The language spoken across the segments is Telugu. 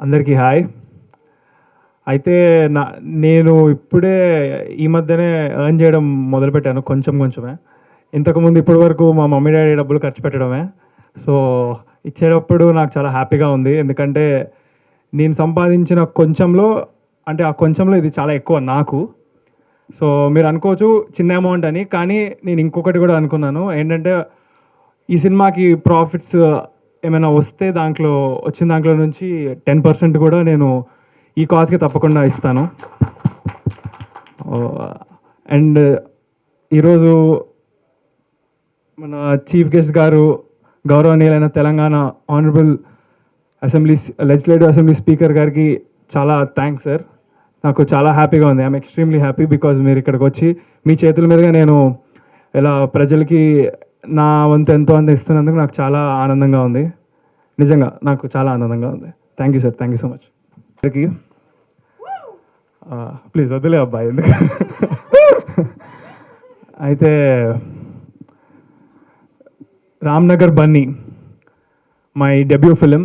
అందరికీ హాయ్. అయితే నా నేను ఇప్పుడే ఈ మధ్యనే ఎర్న్ చేయడం మొదలుపెట్టాను కొంచెం కొంచెమే. ఇంతకుముందు ఇప్పటి వరకు మా మమ్మీ డాడీ డబ్బులు ఖర్చు పెట్టడమే. సో ఇచ్చేటప్పుడు నాకు చాలా హ్యాపీగా ఉంది. ఎందుకంటే నేను సంపాదించిన కొంచెంలో అంటే ఆ కొంచెంలో ఇది చాలా ఎక్కువ నాకు. సో మీరు అనుకోవచ్చు చిన్న అమౌంట్ అని కానీ నేను ఇంకొకటి కూడా అనుకున్నాను. ఏంటంటే ఈ సినిమాకి ప్రాఫిట్స్ ఏమైనా వస్తే దాంట్లో వచ్చిన దాంట్లో నుంచి టెన్ పర్సెంట్ కూడా నేను ఈ కాజ్కి తప్పకుండా ఇస్తాను. Uh, అండ్ ఈరోజు మన చీఫ్ గెస్ట్ గారు గౌరవనీయులైన Telangana honourable assembly legislative assembly speaker గారికి చాలా థ్యాంక్స్ సార్ నాకు చాలా హ్యాపీగా ఉంది. ఐఎమ్ ఎక్స్ట్రీమ్లీ హ్యాపీ బికాజ్ మీరు ఇక్కడికి వచ్చి మీ చేతుల మీదుగా నేను ఇలా ప్రజలకి నా వంతు ఎంతో అంత ఇస్తున్నందుకు నాకు చాలా ఆనందంగా ఉంది. నిజంగా నాకు చాలా ఆనందంగా ఉంది. Thank you sir thank you so much అందరికి ప్లీజ్ వదిలే అబ్బాయి ఎందుకు? అయితే Ramnagar Bunny my debut film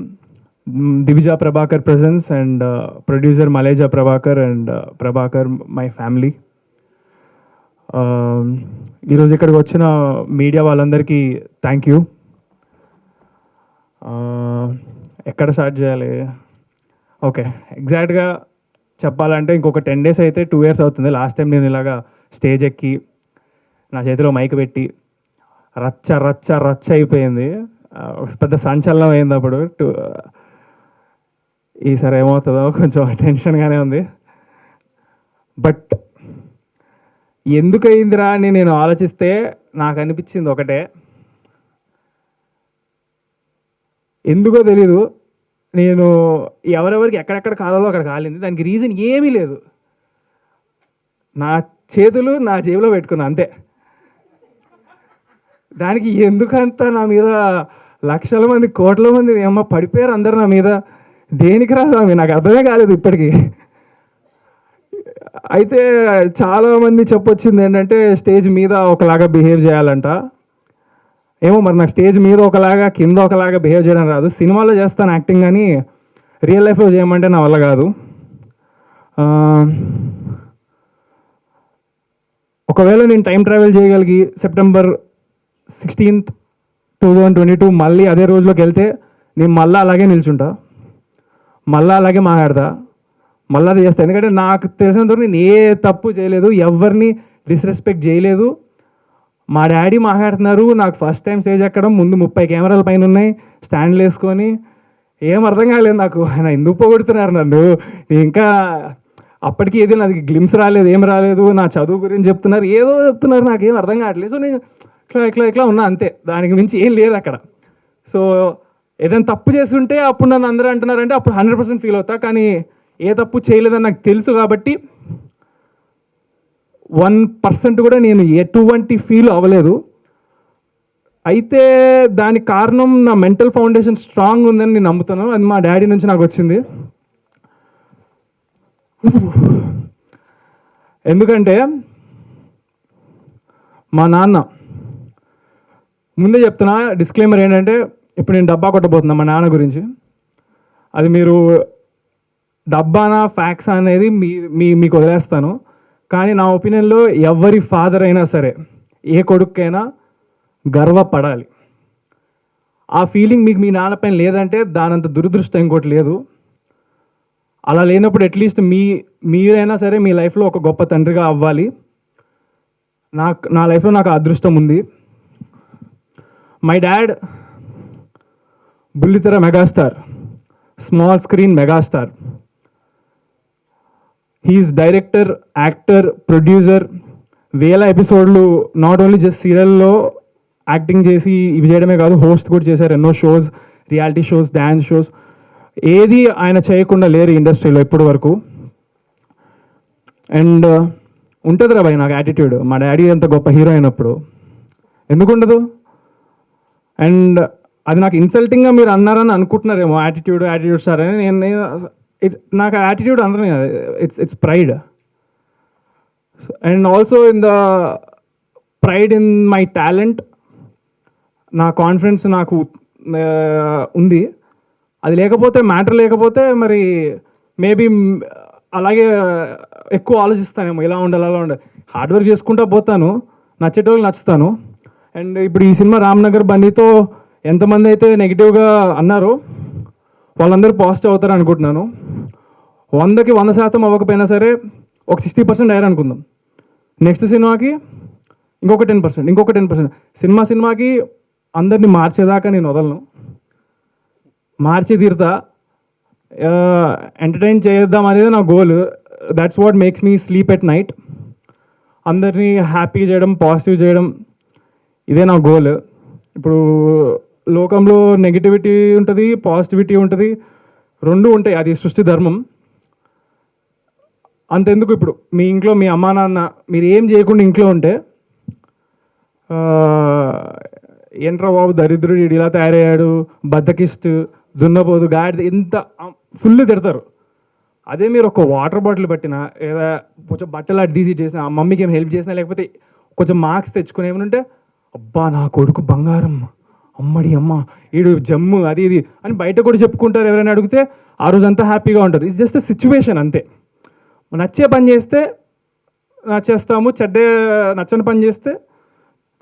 Divija Prabhakar presence and producer Maleja Prabhakar and Prabhakar my family ఈరోజు ఇక్కడికి వచ్చిన మీడియా వాళ్ళందరికీ థ్యాంక్ యూ ఎక్కడ స్టార్ట్ చేయాలి? ఓకే ఎగ్జాక్ట్గా చెప్పాలంటే ఇంకొక టెన్ డేస్ అయితే టూ ఇయర్స్ అవుతుంది. లాస్ట్ టైం నేను ఇలాగా స్టేజ్ ఎక్కి నా చేతిలో మైక్ పెట్టి రచ్చ రచ్చ రచ్చ అయిపోయింది. పెద్ద సంచలనం అయింది అప్పుడు. టూ ఈసారి ఏమవుతుందో కొంచెం టెన్షన్గానే ఉంది. బట్ ఎందుకయిందిరా అని నేను ఆలోచిస్తే నాకు అనిపించింది ఒకటే. ఎందుకో తెలీదు. నేను ఎవరెవరికి ఎక్కడెక్కడ కాలాలో అక్కడ కాలింది. దానికి రీజన్ ఏమీ లేదు. నా చేతులు నా జేబులో పెట్టుకున్నా అంతే. దానికి ఎందుకంత నా మీద లక్షల మంది కోట్ల మంది ఏమో పడిపోయారు అందరు నా మీద? దేనికి రా స్వామి? నాకు అర్థమే కాలేదు ఇప్పటికీ. అయితే చాలామంది చెప్పొచ్చింది ఏంటంటే స్టేజ్ మీద ఒకలాగా బిహేవ్ చేయాలంట. ఏమో మరి నాకు స్టేజ్ మీద ఒకలాగా కింద ఒకలాగా బిహేవ్ చేయడం రాదు. సినిమాలో చేస్తాను యాక్టింగ్ కానీ రియల్ లైఫ్లో చేయమంటే నా వల్ల కాదు. ఒకవేళ నేను time travel చేయగలిగి September sixteenth two thousand twenty two మళ్ళీ అదే రోజులోకి వెళ్తే నేను మళ్ళీ అలాగే నిల్చుంటా. మళ్ళీ అలాగే మాట్లాడతా. మళ్ళీ అది చేస్తాను ఎందుకంటే నాకు తెలిసినంతవరకు నేను ఏ తప్పు చేయలేదు. ఎవరిని డిస్రెస్పెక్ట్ చేయలేదు. మా డాడీ మాట్లాడుతున్నారు నాకు ఫస్ట్ టైం స్టేజ్ ఎక్కడం ముందు ముప్పై కెమెరాల పైన ఉన్నాయి స్టాండ్లు వేసుకొని. ఏం అర్థం కాలేదు నాకు ఆయన ఎందుకు పోగొడుతున్నారు నన్ను? ఇంకా అప్పటికి ఏది నాకు గ్లిమ్స్ రాలేదు ఏం రాలేదు నా చదువు గురించి చెప్తున్నారు ఏదో చెప్తున్నారు నాకు ఏం అర్థం కావట్లేదు. సో నేను ఇట్లా ఇట్లా ఇట్లా ఉన్నా అంతే దానికి మించి ఏం లేదు అక్కడ. సో ఏదైనా తప్పు చేస్తుంటే అప్పుడు నన్ను అందరూ అంటున్నారంటే అప్పుడు హండ్రెడ్ పర్సెంట్ ఫీల్ అవుతా కానీ ఏ తప్పు చేయలేదని నాకు తెలుసు కాబట్టి వన్ పర్సెంట్ కూడా నేను ఎటువంటి ఫీల్ అవ్వలేదు. అయితే దానికి కారణం నా మెంటల్ ఫౌండేషన్ స్ట్రాంగ్ ఉందని నేను నమ్ముతున్నాను. అది మా డాడీ నుంచి నాకు వచ్చింది. ఎందుకంటే మా నాన్న ముందే చెప్తున్నా డిస్క్లైమర్ ఏంటంటే ఇప్పుడు నేను డబ్బా కొట్టబోతున్నా మా నాన్న గురించి. అది మీరు డబ్బానా ఫ్యాక్స్ అనేది మీ మీ మీకు వదిలేస్తాను. కానీ నా ఒపీనియన్లో ఎవరి ఫాదర్ అయినా సరే ఏ కొడుకైనా గర్వపడాలి. ఆ ఫీలింగ్ మీకు మీ నాన్నపైన లేదంటే దానంత దురదృష్టం ఇంకోటి లేదు. అలా లేనప్పుడు అట్లీస్ట్ మీ మీరైనా సరే మీ లైఫ్లో ఒక గొప్ప తండ్రిగా అవ్వాలి. నాకు నా లైఫ్లో నాకు అదృష్టం ఉంది. మై డాడ్ బుల్లితెర megastar small screen megastar. He's director actor producer వేల ఎపిసోడ్లు నాట్ ఓన్లీ జస్ట్ సీరియల్లో యాక్టింగ్ చేసి ఇవి చేయడమే కాదు హోస్ట్ కూడా చేశారు. ఎన్నో shows reality shows dance shows ఏది ఆయన చేయకుండా లేరు ఇండస్ట్రీలో ఇప్పటి వరకు. అండ్ uh, ఉంటుంది రా భయ్ నాకు యాటిట్యూడ్ మా డాడీ అంత గొప్ప హీరో అయినప్పుడు. ఎందుకు ఉండదు? అండ్ అది నాకు ఇన్సల్టింగ్గా మీరు అన్నారని అనుకుంటున్నారేమో యాటిట్యూడ్ యాటిట్యూడ్ సార్ అని. నేను నేను ఇట్స్ నాకు యాటిట్యూడ్ అందరం it's it's pride and also in the pride in my talent నా కాన్ఫిడెన్స్ నాకు ఉంది. అది లేకపోతే మ్యాటర్ లేకపోతే మరి మేబీ అలాగే ఎక్కువ ఆలోచిస్తానేమో. ఇలా ఉండాలి అలా ఉండాలి. హార్డ్ వర్క్ చేసుకుంటా పోతాను. నచ్చేటోళ్ళు నచ్చుతాను. అండ్ ఇప్పుడు ఈ సినిమా రామ్నగర్ బండితో ఎంతమంది అయితే నెగిటివ్గా అన్నారో వాళ్ళందరూ పాజిటివ్ అవుతారు అనుకుంటున్నాను వందకి వంద శాతం అవ్వకపోయినా సరే ఒక సిక్స్టీ పర్సెంట్ అయ్యారు అనుకుందాం. నెక్స్ట్ సినిమాకి ఇంకొక టెన్ పర్సెంట్ ఇంకొక టెన్ పర్సెంట్. సినిమా సినిమాకి అందరినీ మార్చేదాకా నేను వదలను. మార్చి తీరుతా. ఎంటర్టైన్ చేద్దాం అనేది నా goal. That's what makes me sleep at night అందరినీ హ్యాపీ చేయడం పాజిటివ్ చేయడం ఇదే నా గోల్. ఇప్పుడు లోకంలో నెగిటివిటీ ఉంటుంది పాజిటివిటీ ఉంటుంది. రెండు ఉంటాయి అది సృష్టి ధర్మం. అంతెందుకు ఇప్పుడు మీ ఇంట్లో మీ అమ్మా నాన్న మీరు ఏం చేయకుండా ఇంట్లో ఉంటే ఆ, ఏంట్రా బాబు దరిద్రుడు ఈడు ఇలా తయారయ్యాడు బద్దకిస్తూ దున్నపోదు గాడిద ఇంత ఫుల్ తిడతారు. అదే మీరు ఒక వాటర్ బాటిల్ పట్టినా లేదా కొంచెం బట్టలు అటు తీసి చేసిన ఆ మమ్మీకి ఏం హెల్ప్ చేసినా లేకపోతే కొంచెం మార్క్స్ తెచ్చుకుని ఏమనుంటే అబ్బా నా కొడుకు బంగారం అమ్మడి అమ్మ ఈడు జమ్ము అది ఇది అని బయట కూడా చెప్పుకుంటారు ఎవరైనా అడిగితే ఆ రోజు అంతా హ్యాపీగా ఉంటారు. ఇట్స్ జస్ట్ సిచ్యువేషన్ అంతే. నచ్చే పని చేస్తే నచ్చేస్తాము చెడ్డే నచ్చని పని చేస్తే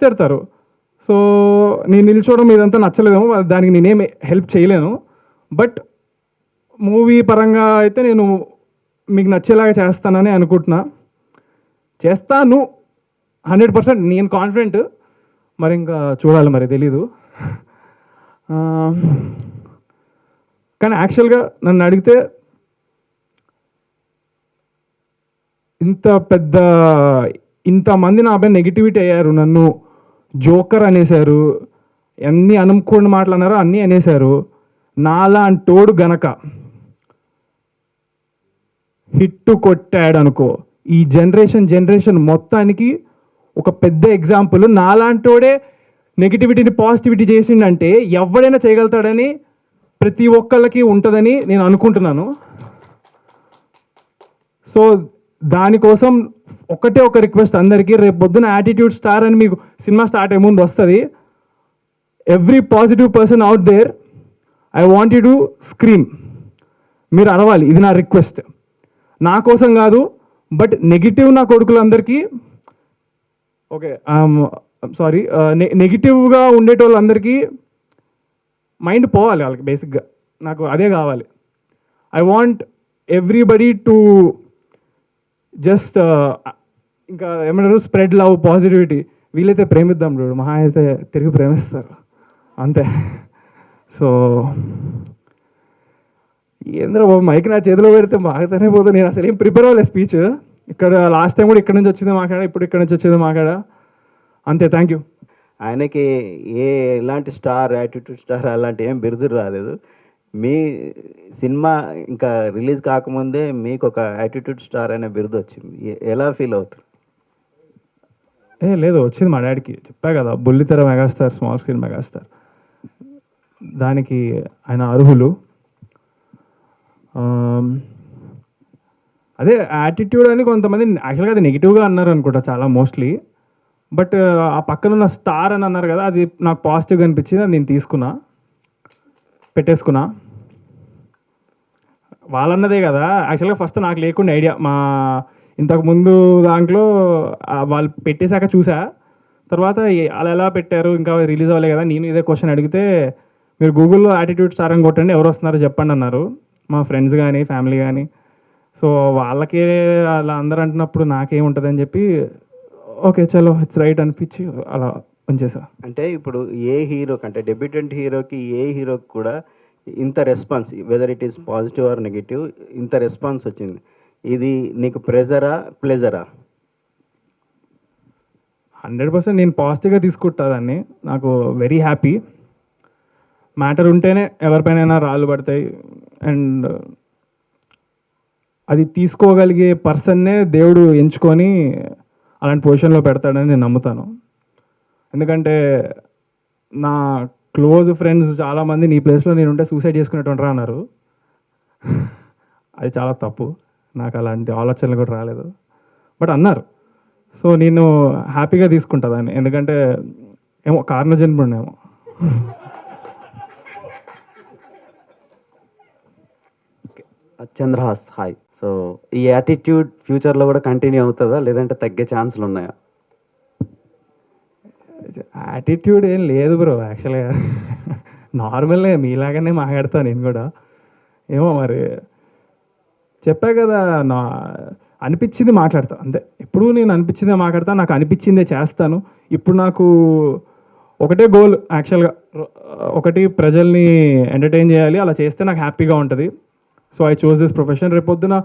తిడతారు. సో నేను నిల్చోవడం ఇదంతా నచ్చలేదేమో దానికి నేనేం హెల్ప్ చేయలేను. బట్ మూవీ పరంగా అయితే నేను మీకు నచ్చేలాగా చేస్తానని అనుకుంటున్నా. చేస్తాను హండ్రెడ్ పర్సెంట్ నేను కాన్ఫిడెంట్ మరి ఇంకా చూడాలి మరి తెలీదు. కానీ యాక్చువల్గా నన్ను అడిగితే ఇంత పెద్ద ఇంతమంది నా పైన నెగిటివిటీ అయ్యారు. నన్ను జోకర్ అనేశారు. ఎన్ని అనుకోని మాటలు అన్నారు అన్నీ అనేశారు. నాలాంటోడు గనక హిట్టు కొట్టాడు అనుకో ఈ జనరేషన్ జనరేషన్ మొత్తానికి ఒక పెద్ద ఎగ్జాంపుల్ నాలాంటోడే నెగిటివిటీని పాజిటివిటీ చేసిండంటే ఎవడైనా చేయగలుగుతాడని ప్రతి ఒక్కళ్ళకి ఉంటుందని నేను అనుకుంటున్నాను. సో దానికోసం ఒకటే ఒక రిక్వెస్ట్ అందరికీ రేపు పొద్దున యాటిట్యూడ్ స్టార్ అని మీకు సినిమా స్టార్ట్ అయ్యే ముందు వస్తుంది. Every positive person out there I want you to scream మీరు అరవాలి ఇది నా రిక్వెస్ట్ నా కోసం కాదు బట్ నెగిటివ్ నా కొడుకులందరికీ ఓకే సారీ నెగిటివ్గా ఉండేటోళ్ళందరికీ మైండ్ పోవాలి వాళ్ళకి బేసిక్గా నాకు అదే కావాలి. I want everybody to just ఇంకా ఏమంటారు? Spread love positivity. వీలైతే ప్రేమిద్దాం చూడు. మహా అయితే తిరిగి ప్రేమిస్తారు. అంతే. సో ఏంద్ర బాబు మైక్ నా చేతిలో పెడితే మాకుతూనే పోతుంది నేను అసలు ఏం ప్రిపేర్ అవ్వలేదు స్పీచ్ ఇక్కడ లాస్ట్ టైం కూడా ఇక్కడ నుంచి వచ్చింది మాకాడ ఇప్పుడు ఇక్కడ నుంచి వచ్చింది మాకాడ అంతే థ్యాంక్ యూ ఆయనకి ఏ ఎలాంటి స్టార్ యాటిట్యూడ్ స్టార్ అలాంటి ఏం బిరుదు రాలేదు. మీ సినిమా ఇంకా రిలీజ్ కాకముందే మీకు ఒక యాటిట్యూడ్ స్టార్ అనే బిరుదు వచ్చింది. ఎలా ఫీల్ అవుతారు ఏ లేదు వచ్చింది మా డాడీకి. చెప్పా కదా బుల్లితెర మెగాస్టార్ స్మాల్ స్క్రీన్ మెగాస్టార్. దానికి ఆయన అర్హులు. అదే యాటిట్యూడ్ అని కొంతమంది యాక్చువల్గా అది నెగిటివ్గా అన్నారు అనుకుంటా చాలా మోస్ట్లీ బట్ ఆ పక్కన ఉన్న స్టార్ అని అన్నారు కదా అది నాకు పాజిటివ్గా అనిపించింది అది నేను తీసుకున్నా. పెట్టేసుకున్నా. వాళ్ళన్నదే కదా. యాక్చువల్గా ఫస్ట్ నాకు లేకుండా ఐడియా మా ఇంతకు ముందు దాంట్లో వాళ్ళు పెట్టేశాక చూసా. తర్వాత అలా ఎలా పెట్టారు? ఇంకా రిలీజ్ అవ్వలే కదా. నేను ఇదే క్వశ్చన్ అడిగితే మీరు గూగుల్లో యాటిట్యూడ్ స్టార్ అని కొట్టండి ఎవరు వస్తున్నారో చెప్పండి అన్నారు. మా ఫ్రెండ్స్ కానీ ఫ్యామిలీ కానీ సో వాళ్ళకే అలా అందరూ అంటున్నప్పుడు నాకేముంటుందని చెప్పి ఓకే చలో ఇట్స్ రైట్ అనిపించి అలా ఉంచేసా. అంటే ఇప్పుడు ఏ హీరోకి అంటే డెబ్యూటెంట్ హీరోకి ఏ హీరోకి కూడా ఇంత response whether it is positive or negative ఇంత రెస్పాన్స్ వచ్చింది. ఇది నీకు ప్రెజరా ప్లెజరా హండ్రెడ్ పర్సెంట్ నేను పాజిటివ్గా తీసుకుంటా దాన్ని. నాకు వెరీ హ్యాపీ మ్యాటర్ ఉంటేనే ఎవరిపైనైనా రాళ్ళు పడతాయి. అండ్ అది తీసుకోగలిగే పర్సన్నే దేవుడు ఎంచుకొని అలాంటి పొజిషన్లో పెడతాడని నేను నమ్ముతాను. ఎందుకంటే నా క్లోజ్ ఫ్రెండ్స్ చాలామంది నీ ప్లేస్లో నేను ఉంటే సూసైడ్ చేసుకునేటువంటి అన్నారు. అది చాలా తప్పు. నాకు అలాంటి ఆలోచనలు కూడా రాలేదు. బట్ అన్నారు. సో నేను హ్యాపీగా తీసుకుంటా దాన్ని. ఎందుకంటే ఏమో కారణ జన్మేమో చంద్రహాస్ హాయ్ సో ఈ యాటిట్యూడ్ ఫ్యూచర్లో కూడా కంటిన్యూ అవుతుందా? లేదంటే తగ్గే ఛాన్సులు ఉన్నాయా? యాటిట్యూడ్ ఏం లేదు బ్రో యాక్చువల్గా నార్మల్గా మీలాగానే మాట్లాడతాను నేను కూడా. ఏమో మరి. చెప్పా కదా నా అనిపించింది మాట్లాడతా అంతే. ఎప్పుడు నేను అనిపించిందే మాట్లాడతా నాకు అనిపించిందే చేస్తాను. ఇప్పుడు నాకు ఒకటే గోల్ యాక్చువల్గా ఒకటి ప్రజల్ని ఎంటర్టైన్ చేయాలి అలా చేస్తే నాకు హ్యాపీగా ఉంటుంది. So I choose this profession రేపొద్దున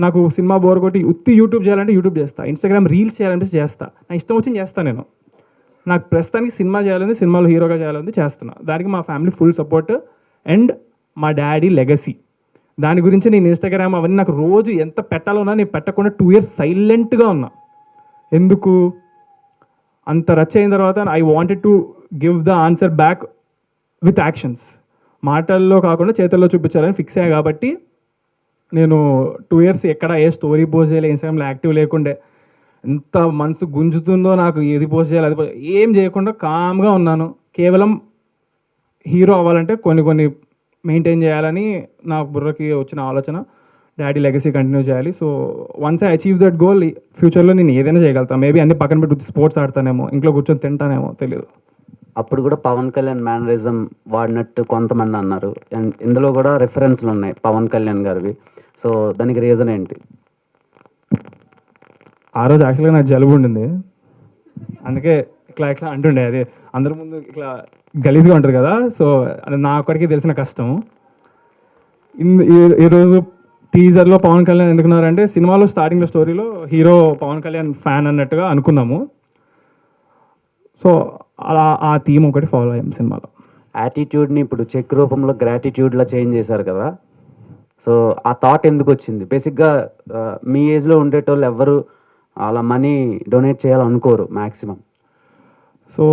నాకు సినిమా బోర్ కొట్టి ఉత్తి యూట్యూబ్ చేయాలంటే యూట్యూబ్ చేస్తా. ఇన్స్టాగ్రామ్ రీల్స్ చేయాలంటే చేస్తా. నా ఇష్టం వచ్చింది చేస్తాను నేను. నాకు ప్రస్తుతానికి సినిమా చేయాలని సినిమాలో హీరోగా చేయాలని చేస్తున్నా. దానికి మా ఫ్యామిలీ ఫుల్ సపోర్ట్ అండ్ మా డాడీ లెగసీ. దాని గురించి నేను ఇన్స్టాగ్రామ్ అవన్నీ నాకు రోజు ఎంత పెట్టాలన్నా నేను పెట్టకుండా టూ ఇయర్స్ సైలెంట్గా ఉన్నా. ఎందుకు? అంత రచ్ అయిన తర్వాత I wanted to give the answer back with actions మాటల్లో కాకుండా చేతుల్లో చూపించాలని ఫిక్స్ అయ్యా కాబట్టి నేను టూ ఇయర్స్ ఎక్కడ ఏ స్టోరీ పోస్ట్ చేయలే ఇన్స్టాగ్రామ్లో యాక్టివ్ లేకుండే. ఎంత మనసు గుంజుతుందో నాకు ఏది పోస్ట్ చేయాలి అది ఏం చేయకుండా కామ్గా ఉన్నాను. కేవలం హీరో అవ్వాలంటే కొన్ని కొన్ని మెయింటైన్ చేయాలని నా బుర్రకి వచ్చిన ఆలోచన. డాడీ లెగసీ కంటిన్యూ చేయాలి. So once I achieve that goal ఫ్యూచర్లో నేను ఏదైనా చేయగలుగుతాను మేబీ అన్ని పక్కన పెట్టి స్పోర్ట్స్ ఆడతానేమో ఇంట్లో కూర్చొని తింటానేమో తెలియదు అప్పుడు కూడా పవన్ కళ్యాణ్ మేనరిజం వాడినట్టు కొంతమంది అన్నారు. అండ్ ఇందులో కూడా రెఫరెన్స్లు ఉన్నాయి పవన్ కళ్యాణ్ గారివి. సో దానికి రీజన్ ఏంటి? ఆ రోజు యాక్చువల్గా నాకు జలుబు ఉండింది. అందుకే ఇట్లా ఇట్లా అంటుండే అది అందరి ముందు ఇట్లా గలీజ్గా ఉంటారు కదా సో అది నా ఒక్కడికి తెలిసిన కష్టం. ఇన్- ఈరోజు టీజర్లో పవన్ కళ్యాణ్ ఎందుకున్నారంటే సినిమాలో స్టార్టింగ్లో స్టోరీలో హీరో పవన్ కళ్యాణ్ ఫ్యాన్ అన్నట్టుగా అనుకున్నాము. సో అలా ఆ థీమ్ ఒకటి ఫాలో అయ్యాం సినిమాలో. యాటిట్యూడ్ని ఇప్పుడు చెక్ రూపంలో గ్రాటిట్యూడ్లా చేంజ్ చేశారు కదా. సో ఆ థాట్ ఎందుకు వచ్చింది? బేసిక్గా మీ ఏజ్లో ఉండేటోళ్ళు ఎవ్వరు అలా మనీ డొనేట్ చేయాలనుకోరు మ్యాక్సిమం సో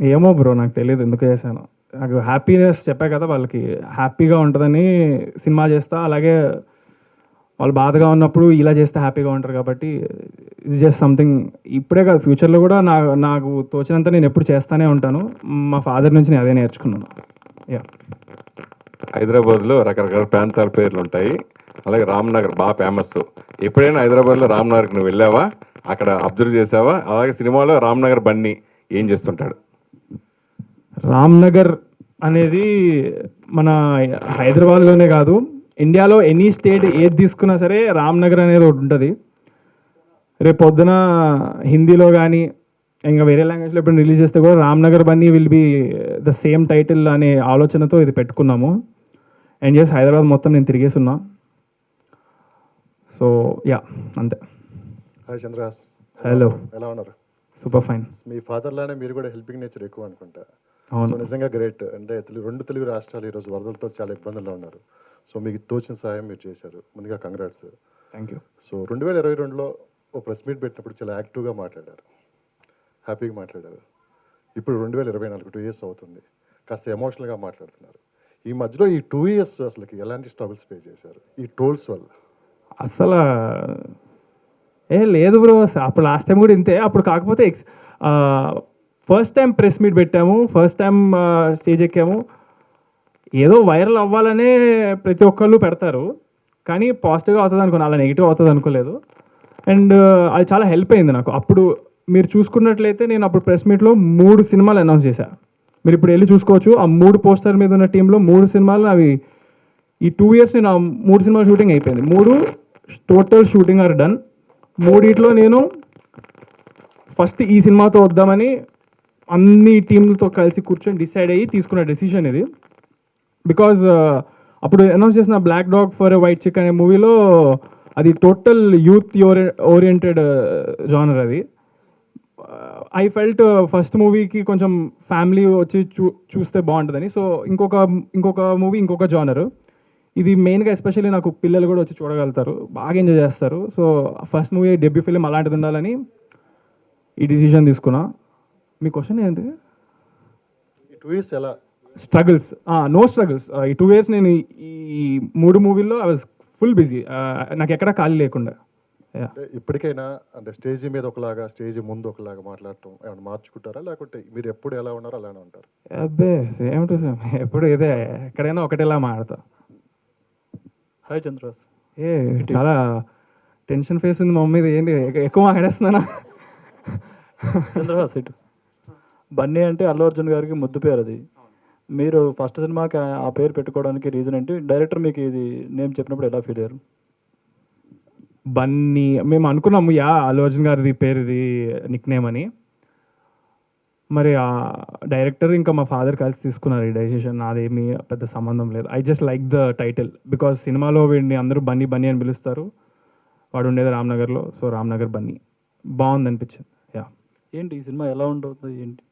ఏమో బ్రో నాకు తెలియదు ఎందుకు చేశాను. నాకు హ్యాపీనెస్ చెప్పా కదా వాళ్ళకి హ్యాపీగా ఉంటుందని సినిమా చేస్తా అలాగే వాళ్ళు బాధగా ఉన్నప్పుడు ఇలా చేస్తే హ్యాపీగా ఉంటారు కాబట్టి ఇది జస్ట్ సంథింగ్ ఇప్పుడే కాదు ఫ్యూచర్లో కూడా నా నాకు తోచినంత నేను ఎప్పుడు చేస్తానే ఉంటాను. మా ఫాదర్ నుంచి నేను అదే నేర్చుకున్నాను. యా హైదరాబాద్లో రకరకాల ప్రాంతాల పేర్లు ఉంటాయి అలాగే రామ్నగర్ బాగా ఫేమస్. ఎప్పుడైనా హైదరాబాద్లో రామ్నగర్కి నువ్వు వెళ్ళావా? అక్కడ అబ్జర్వ్ చేసావా? అలాగే సినిమాలో రామ్నగర్ బన్నీ ఏం చేస్తుంటాడు? రామ్నగర్ అనేది మన హైదరాబాద్లోనే కాదు ఇండియాలో ఎనీ స్టేట్ ఏది తీసుకున్నా సరే రామ్నగర్ అనేది ఒకటి ఉంటుంది. రేపు పొద్దున హిందీలో కానీ ఇంకా వేరే లాంగ్వేజ్లో ఇప్పుడు రిలీజ్ చేస్తే కూడా Ramnagar Bunny will be the same title అనే ఆలోచనతో ఇది పెట్టుకున్నాము. అండ్ చేసి హైదరాబాద్ మొత్తం నేను తిరిగేసి ఉన్నా సో యా అంతే. హాయ్ చంద్రహాస్ హలో ఎలా ఉన్నారు? సూపర్ ఫైన్ మీ ఫాదర్ లానే మీరు కూడా హెల్పింగ్ నేచర్ ఎక్కువ అనుకుంటా. అవును. సో నిజంగా గ్రేట్ అంటే తెలుగు రెండు తెలుగు రాష్ట్రాలు ఈరోజు వరదలతో చాలా ఇబ్బందుల్లో ఉన్నారు. సో మీకు తోచిన సహాయం మీరు చేశారు. ముందుగా కంగ్రాట్స్ థ్యాంక్ యూ సో రెండు వేల ఇరవై రెండులో ఓ ప్రెస్ మీట్ పెట్టినప్పుడు చాలా యాక్టివ్గా మాట్లాడారు. హ్యాపీగా మాట్లాడారు. ఇప్పుడు రెండు వేల ఇరవై నాలుగు టూ ఇయర్స్ అవుతుంది. కాస్త ఎమోషనల్గా మాట్లాడుతున్నారు. ఈ మధ్యలో ఈ టూ ఇయర్స్ అసలుకి ఎలాంటి స్ట్రగుల్స్ పే చేశారు? ఈ టోల్స్ వల్ల. అసలు ఏ లేదు బ్రో అప్పుడు లాస్ట్ టైం కూడా ఇంతే అప్పుడు కాకపోతే ఎక్స్ ఫస్ట్ టైం ప్రెస్ మీట్ పెట్టాము ఫస్ట్ టైం స్టేజ్ ఎక్కాము. ఏదో వైరల్ అవ్వాలనే ప్రతి ఒక్కళ్ళు పెడతారు కానీ పాజిటివ్గా అవుతుంది అనుకున్నా అలా నెగిటివ్ అవుతుంది అనుకోలేదు. అండ్ అది చాలా హెల్ప్ అయింది నాకు. అప్పుడు మీరు చూసుకున్నట్లయితే నేను అప్పుడు ప్రెస్ మీట్లో మూడు సినిమాలు అనౌన్స్ చేశాను మీరు ఇప్పుడు వెళ్ళి చూసుకోవచ్చు ఆ మూడు పోస్టర్ మీద ఉన్న టీంలో మూడు సినిమాలు అవి ఈ టూ ఇయర్స్ నేను మూడు సినిమా షూటింగ్ అయిపోయింది. మూడు టోటల్ షూటింగ్ ఆర్ డన్ మూడిట్లో నేను ఫస్ట్ ఈ సినిమాతో వద్దామని అన్ని టీంలతో కలిసి కూర్చొని డిసైడ్ అయ్యి తీసుకున్న డెసిషన్ ఇది. బికాజ్ uh, అప్పుడు అనౌన్స్ చేసిన black dog for white chick అనే మూవీలో అది టోటల్ యూత్ ఓరియంటెడ్ జానర్ అది. ఐ ఫెల్ట్ ఫస్ట్ మూవీకి కొంచెం ఫ్యామిలీ వచ్చి చూ చూస్తే బాగుంటుందని. సో ఇంకొక ఇంకొక మూవీ ఇంకొక జానరు ఇది మెయిన్గా ఎస్పెషల్లీ నాకు పిల్లలు కూడా వచ్చి చూడగలుగుతారు. బాగా ఎంజాయ్ చేస్తారు. So first movie debut film అలాంటిది ఉండాలని ఈ డిసిషన్ తీసుకున్నా. మీ క్వశ్చన్ ఏంటి? టూ ఇయర్స్ ఎలా? స్ట్రగుల్స్ నో స్ట్రగుల్స్ ఈ టూ ఇయర్స్ నేను ఈ- మూడు మూవీల్లో ఐ వాజ్ ఫుల్ బిజీ నాకు ఎక్కడా ఖాళీ లేకుండా. ఇప్పటికైనా అంటే స్టేజ్ మీద ఒకలాగా స్టేజ్ ముందు ఒకలాగా మాట్లాడటం ఏమైనా మార్చుకుంటారా? లేకుంటే మీరు ఎప్పుడు ఎలా ఉన్నారో అలానే ఉంటారు? అబ్బే సేమ్ టు సేమ్ ఎప్పుడు ఇదే ఎక్కడైనా ఒకటేలా మాడతా హాయ్ చంద్రరాజ్ ఏ చాలా టెన్షన్ ఫేస్ ఉంది మా మమ్మీ ఏంటి ఎక్క- ఎక్కువ మాట్లాడేస్తున్నానా? చంద్రహాస్ ఇటు. బన్నీ అంటే అల్లు అర్జున్ గారికి ముద్దు పేరు అది. మీరు ఫస్ట్ సినిమాకి ఆ- ఆ పేరు పెట్టుకోవడానికి రీజన్ ఏంటి? డైరెక్టర్ మీకు ఇది నేమ్ చెప్పినప్పుడు ఎలా ఫీల్ అయ్యారు? బన్నీ మేము అనుకున్నాము యా అల్లు అర్జున్ గారిది పేరు ఇది నిక్ నేమ్ అని. మరి ఆ డైరెక్టర్ ఇంకా మా ఫాదర్ కలిసి తీసుకున్నారు ఈ డెసిషన్. నాదేమీ పెద్ద సంబంధం లేదు. I just like the title because సినిమాలో వీడిని అందరూ బన్నీ బన్నీ అని పిలుస్తారు. వాడు ఉండేది రామ్నగర్లో. సో రామ్నగర్ బన్నీ. బాగుంది అనిపించింది. యా ఏంటి ఈ సినిమా ఎలా ఉంటుంది ఏంటి?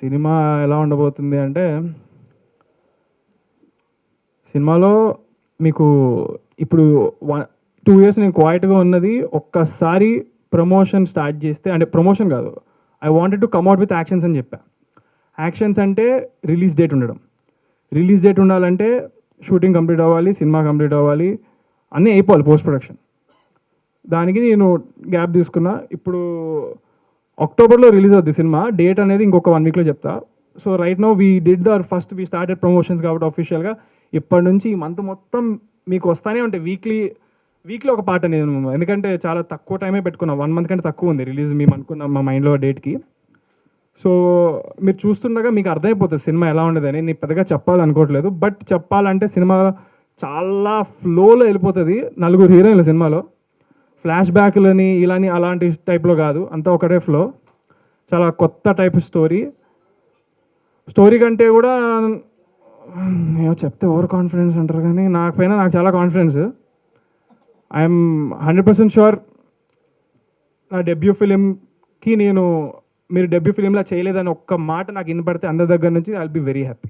సినిమా ఎలా ఉండబోతుంది అంటే సినిమాలో మీకు ఇప్పుడు వన్ టూ ఇయర్స్ నేను క్వైట్గా ఉన్నది. ఒక్కసారి ప్రమోషన్ స్టార్ట్ చేస్తే అంటే ప్రమోషన్ కాదు I wanted to come at with actions అని చెప్పా. యాక్షన్స్ అంటే రిలీజ్ డేట్ ఉండడం. రిలీజ్ డేట్ ఉండాలంటే షూటింగ్ కంప్లీట్ అవ్వాలి సినిమా కంప్లీట్ అవ్వాలి అన్నీ అయిపోవాలి పోస్ట్ ప్రొడక్షన్ దానికి నేను గ్యాప్ తీసుకున్నా. ఇప్పుడు అక్టోబర్లో రిలీజ్ అవుద్ది సినిమా డేట్ అనేది ఇంకొక వన్ వీక్లో చెప్తా. So right now we did the first we started promotions కాబట్టి అఫీషియల్గా ఇప్పటి నుంచి ఈ మంత్ మొత్తం మీకు వస్తానే ఉంటాయి. వీక్లీ వీక్లో ఒక పాట నేను ఎందుకంటే చాలా తక్కువ టైమే పెట్టుకున్నా. వన్ మంత్ కంటే తక్కువ ఉంది రిలీజ్ మేము అనుకున్నాం మా మైండ్లో డేట్కి. సో మీరు చూస్తుండగా మీకు అర్థమైపోతుంది సినిమా ఎలా ఉండదని. నేను పెద్దగా చెప్పాలనుకోవట్లేదు. బట్ చెప్పాలంటే సినిమా చాలా ఫ్లోలో వెళ్ళిపోతుంది. నలుగురు హీరోయిన్లు సినిమాలో. ఫ్లాష్ బ్యాక్లని ఇలాని అలాంటి టైప్లో కాదు. అంతా ఒకటే ఫ్లో. చాలా కొత్త టైప్ స్టోరీ. స్టోరీ కంటే కూడా ఏమో చెప్తే ఓవర్ కాన్ఫిడెన్స్ అంటారు కానీ నాకు పైన నాకు చాలా confidence. I'm hundred percent sure నా డెబ్యూ ఫిలింకి నేను మీరు డెబ్యూ ఫిలింలా చేయలేదని ఒక్క మాట నాకు వినపడితే అందరి దగ్గర నుంచి ఐల్ బి వెరీ హ్యాపీ.